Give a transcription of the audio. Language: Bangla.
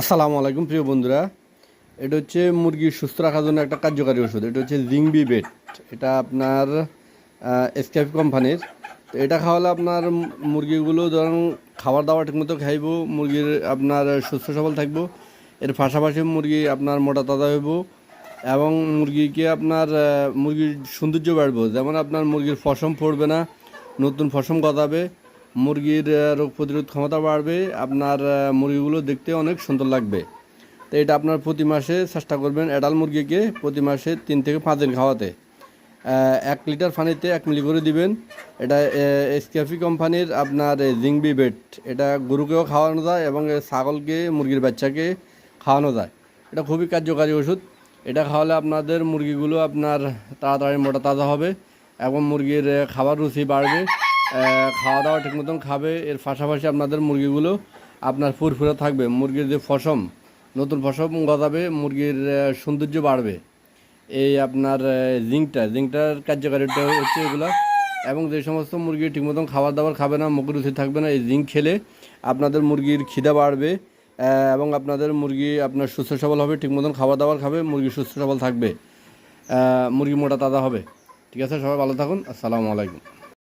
আসসালামু আলাইকুম, প্রিয় বন্ধুরা। এটা হচ্ছে মুরগি সুস্থ রাখার জন্য একটা কার্যকারী ওষুধ। এটা হচ্ছে জিংবি বেট। এটা আপনার এসকেপ কোম্পানির। তো এটা খাওয়ালে আপনার মুরগিগুলো ধরুন খাবার দাবার ঠিকমতো খাইব, মুরগির আপনার সুস্থ সবল থাকব। এর পাশাপাশি মুরগি আপনার মোটা তাজা হইব এবং মুরগিকে আপনার মুরগির সৌন্দর্য বাড়বো। যেমন আপনার মুরগির ফসম পড়বে না, নতুন ফসম গজাবে মুরগির রোগ প্রতিরোধ ক্ষমতা বাড়বে, আপনার মুরগিগুলো দেখতে অনেক সুন্দর লাগবে। তো এটা আপনার প্রতি মাসে চেষ্টা করবেন অ্যাডাল মুরগিকে প্রতি মাসে তিন থেকে পাঁচ দিন খাওয়াতে। এক লিটার পানিতে এক মিলি করে দিবেন। এটা এসকেফি কোম্পানির আপনার জিংবি বেট। এটা গরুকেও খাওয়ানো যায় এবং ছাগলকে, মুরগির বাচ্চাকে খাওয়ানো যায়। এটা খুবই কার্যকারী ওষুধ। এটা খাওয়ালে আপনাদের মুরগিগুলো আপনার তাড়াতাড়ি মোটা তাজা হবে এবং মুরগির খাবার রুচি বাড়বে। খাওয়া দাওয়া ঠিক মতন খাবে, এর পাশাপাশি আপনাদের মুরগিগুলো আপনার ফুরফুরে থাকবে। মুরগির যে ফসম, নতুন ফসম গজাবে, মুরগির সৌন্দর্য বাড়বে। এই আপনার জিঙ্কটা জিঙ্কটার কার্যকারিতা হচ্ছে এগুলো। এবং যে সমস্ত মুরগি ঠিক মতন খাবার দাবার খাবে না, মুখের রুচি থাকবে না, এই জিঙ্ক খেলে আপনাদের মুরগির খিদা বাড়বে এবং আপনাদের মুরগি আপনার সুস্থ সবল হবে, ঠিক মতন খাবার দাবার খাবে, মুরগি সুস্থ সবল থাকবে মুরগি মোটা তাজা হবে। ঠিক আছে, সবাই ভালো থাকুন, আসসালামু আলাইকুম।